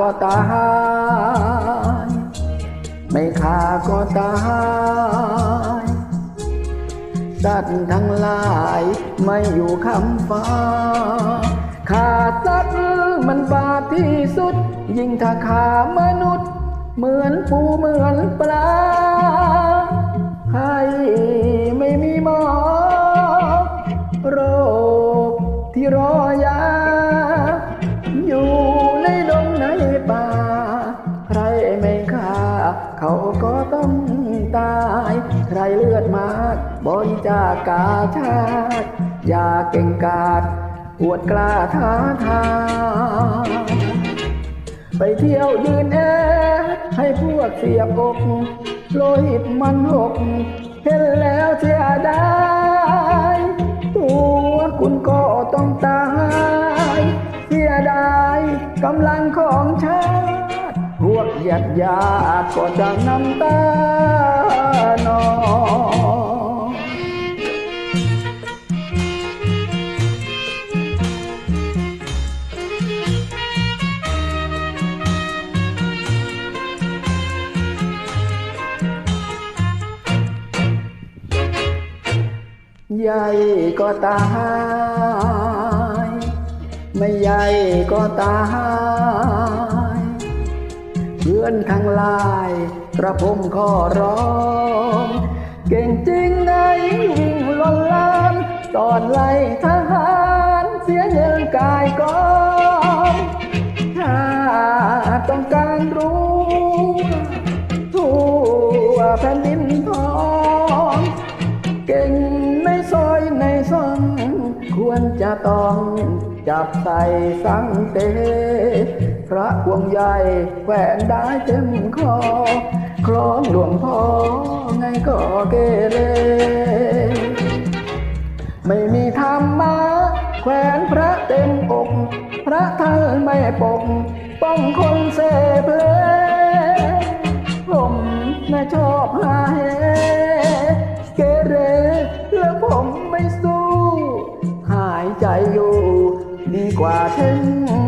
ก็ตาย ไม่ฆ่าก็ตาย สัตว์ทั้งหลายไม่อยู่คำฟ้าขาสัตว์มันบาปที่สุด ยิ่งถ้าขามนุษย์ เหมือนปูเหมือนปลาให้ไม่มีหมอโรคที่รอยา เขาก็ต้องตาย ใครเลือดมากบริจากกาชาติอย่าเก่งกาจอวดกล้าท้าทายไปเที่ยวยืนแอให้พวกเสียบอกโลหิตมันหก เห็นแล้วเสียดายตัวคุณก็ต้องตาย เสียดายกำลังของชาติ กหยัดยาดก็จะน้ำตานองใหญ่ก็ตาย ไม่ใหญ่ก็ตาย อนทั้งลาย กระผมขอร้อง เก่งจริงไงวิ่งลนลานตอนไล่ทหารเสียเงินกายกองถ้าต้องการรู้ ทั่วแผ่นดินทองเก่งในซอยในซ่องควรจะต้อง จับใส่สังเต พระพวงใหญ่แหวนได้เต็มคอคล้องหลวงพ่อไงก็เกเร ไม่มีธรรมะแขวนพระเต็มอก พระท่านไม่ปก ป้องคนเสเพลผมไม่ชอบหาเฮเกเร แล้วผมไม่สู้ หายใจอยู่ Hòa